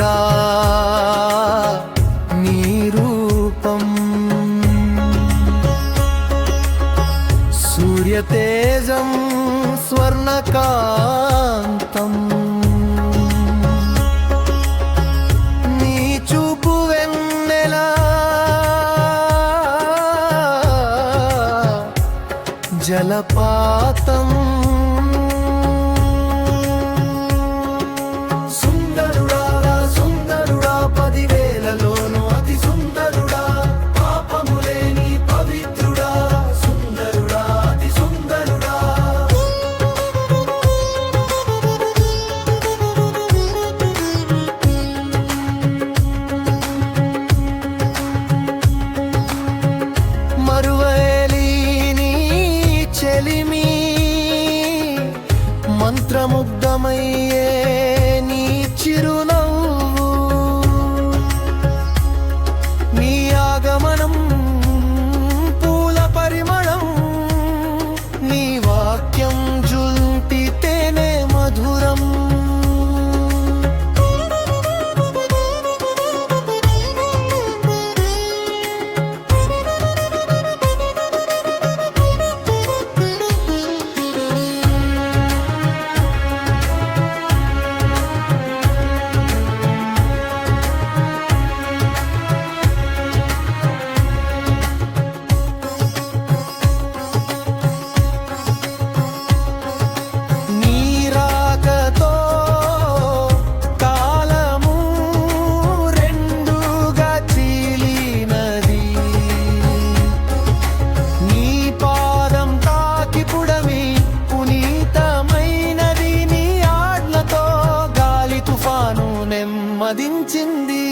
దేవుడా నీ రూపం. సూర్యతేజం స్వర్ణకాంతం. నీ చూపు జలపాతం. మంత్రముగ్ధమయ్యే నీ చిరునవ్వు మదించింది.